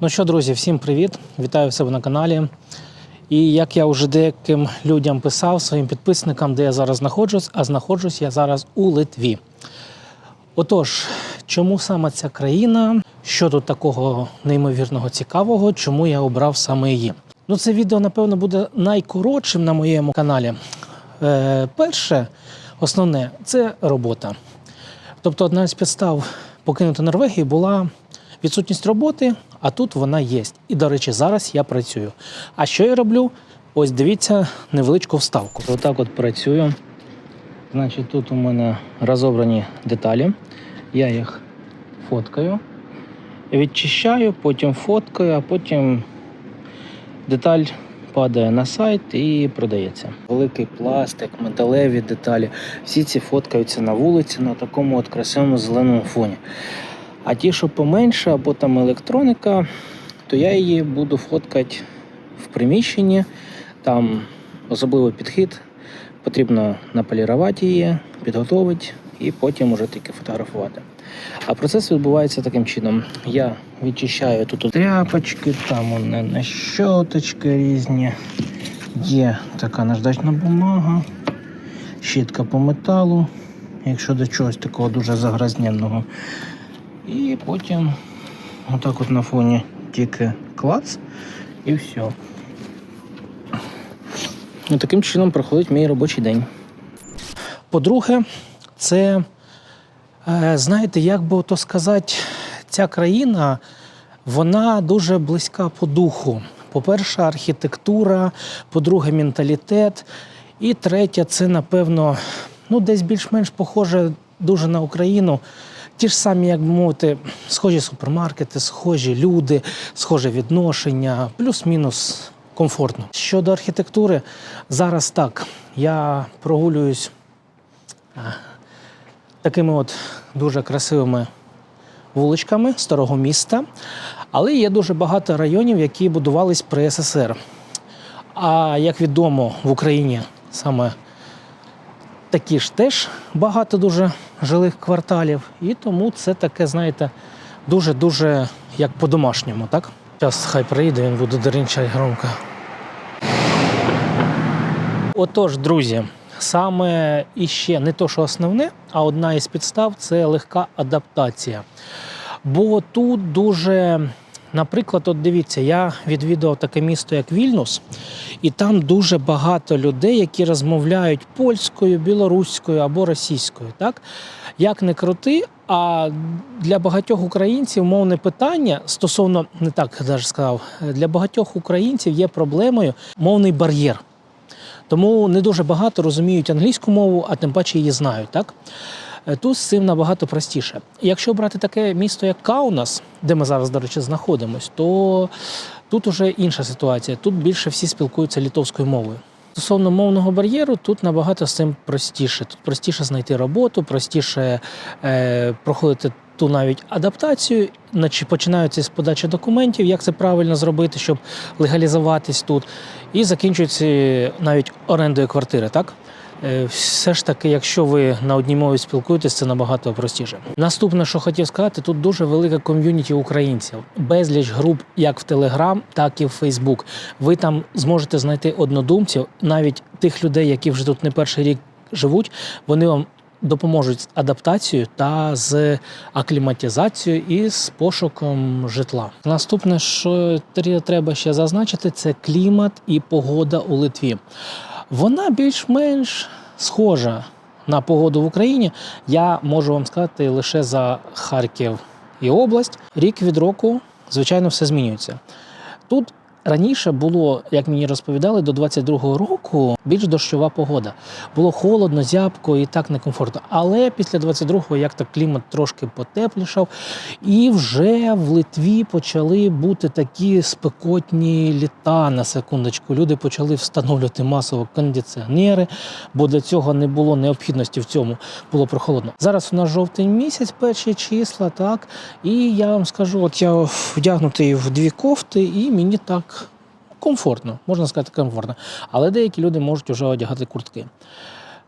Ну що, друзі, всім привіт! Вітаю себе на каналі. І як я вже деяким людям писав, своїм підписникам, де я зараз знаходжусь, а знаходжусь я зараз у Литві. Отож, чому саме ця країна? Що тут такого неймовірного цікавого, чому я обрав саме її? Ну, це відео, напевно, буде найкоротшим на моєму каналі. Е, перше, основне, це робота. Тобто, одна з підстав покинути Норвегію була відсутність роботи, а тут вона є. І, до речі, зараз я працюю. А що я роблю? Ось дивіться невеличку вставку. Отак от працюю. Значить, тут у мене розобрані деталі. Я їх фоткаю, відчищаю, потім фоткаю, а потім деталь падає на сайт і продається. Великий пластик, металеві деталі. Всі ці фоткаються на вулиці на такому от красивому зеленому фоні. А ті, що поменше, або там електроніка, то я її буду фоткати в приміщенні. Там особливий підхід. Потрібно наполірувати її, підготувати і потім уже тільки фотографувати. А процес відбувається таким чином. Я відчищаю тут тряпочки, там у мене щоточки різні. Є така наждачна бумага, щітка по металу, якщо до чогось такого дуже загразненного. І потім отак от на фоні тільки клац і все. І таким чином проходить мій робочий день. По-друге, це, е, знаєте, як би то сказати, ця країна вона дуже близька по духу. По-перше, архітектура, по-друге, менталітет. І третє, це, напевно, ну, десь більш-менш похоже дуже на Україну. Ті ж самі, як би мовити, схожі супермаркети, схожі люди, схоже відношення, плюс-мінус комфортно. Щодо архітектури, зараз так. Я прогулююсь такими от дуже красивими вуличками старого міста, але є дуже багато районів, які будувались при СССР. А як відомо в Україні саме такі ж теж багато дуже жилих кварталів, і тому це таке, знаєте, дуже-дуже як по-домашньому, так? Зараз хай приїде, він буде деренчать громко. Отож, друзі, саме іще не то, що основне, а одна із підстав це легка адаптація. Бо тут дуже, наприклад, от дивіться, я відвідував таке місто, як Вільнюс, і там дуже багато людей, які розмовляють польською, білоруською або російською. Так? Як не крути, а для багатьох українців мовне питання стосовно не так навіть сказав, для багатьох українців є проблемою мовний бар'єр. Тому не дуже багато розуміють англійську мову, а тим паче її знають. Так? Е, Тут з цим набагато простіше. Якщо брати таке місто, як Каунас, де ми зараз, до речі, знаходимось, то тут уже інша ситуація. Тут більше всі спілкуються літовською мовою. Стосовно мовного бар'єру, тут набагато з цим простіше. Тут простіше знайти роботу, простіше е, проходити ту навіть адаптацію, наче починаються з подачі документів, як це правильно зробити, щоб легалізуватись тут, і закінчується навіть орендою квартири. Так все ж таки, якщо ви на одній мові спілкуєтесь, це набагато простіше. Наступне, що хотів сказати, тут дуже велика ком'юніті українців, безліч груп, як в Телеграм, так і в Фейсбук. Ви там зможете знайти однодумців, навіть тих людей, які вже тут не перший рік живуть, вони вам. Допоможуть з адаптацією та з акліматизацією і з пошуком житла. Наступне, що треба ще зазначити, це клімат і погода у Литві. Вона більш-менш схожа на погоду в Україні. Я можу вам сказати лише за Харків і область. Рік від року, звичайно, все змінюється. Тут раніше було, як мені розповідали, до 22-го року більш дощова погода. Було холодно, зябко і так некомфортно. Але після 22-го як так клімат трошки потеплішав, і вже в Литві почали бути такі спекотні літа на секундочку. Люди почали встановлювати масово кондиціонери, бо для цього не було необхідності в цьому. Було прохолодно. Зараз у нас жовтень місяць, перші числа, так. І я вам скажу, от я вдягнутий в дві кофти, і мені так комфортно, можна сказати, комфортно. Але деякі люди можуть вже одягати куртки.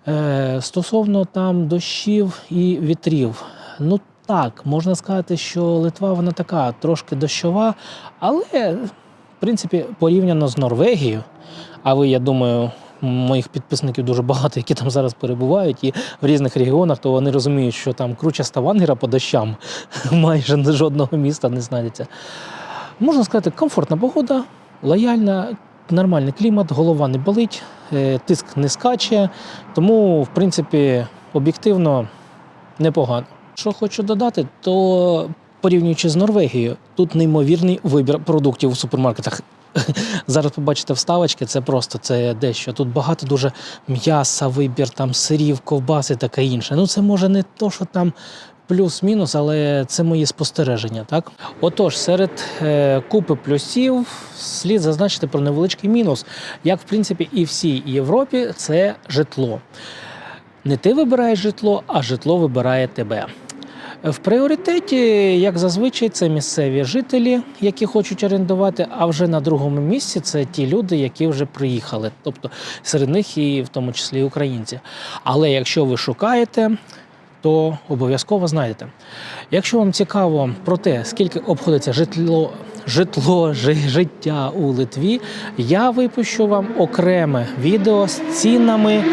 Е, Стосовно там дощів і вітрів, ну так, можна сказати, що Литва вона така трошки дощова, але в принципі порівняно з Норвегією. А ви, я думаю, моїх підписників дуже багато, які там зараз перебувають, і в різних регіонах, то вони розуміють, що там круче Ставангера по дощам майже жодного міста не знайдеться. Можна сказати, комфортна погода, лояльна, нормальний клімат, голова не болить, е, тиск не скаче, тому, в принципі, об'єктивно непогано. Що хочу додати, то порівнюючи з Норвегією, тут неймовірний вибір продуктів у супермаркетах. Зараз побачите вставочки, це просто це дещо. Тут багато дуже м'яса, вибір, там сирів, ковбаси таке інше. Ну це може не то, що там плюс-мінус, але це мої спостереження. Так, отож, серед е, купи плюсів слід зазначити про невеличкий мінус, як в принципі і всій Європі, це житло. Не ти вибираєш житло, а житло вибирає тебе. В пріоритеті, як зазвичай, це місцеві жителі, які хочуть орендувати. А вже на другому місці це ті люди, які вже приїхали, тобто серед них і в тому числі і українці. Але якщо ви шукаєте, то обов'язково знайдете. Якщо вам цікаво про те, скільки обходиться житло, житло, жи- життя у Литві, я випущу вам окреме відео з цінами.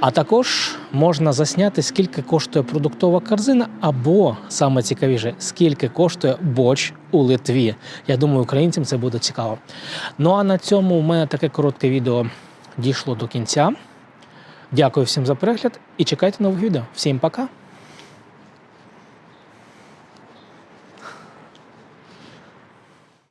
А також можна засняти, скільки коштує продуктова корзина, або саме цікавіше, скільки коштує борщ у Литві. Я думаю, українцям це буде цікаво. Ну а на цьому у мене таке коротке відео дійшло до кінця. Дякую всім за перегляд і чекайте нових відео. Всім пока!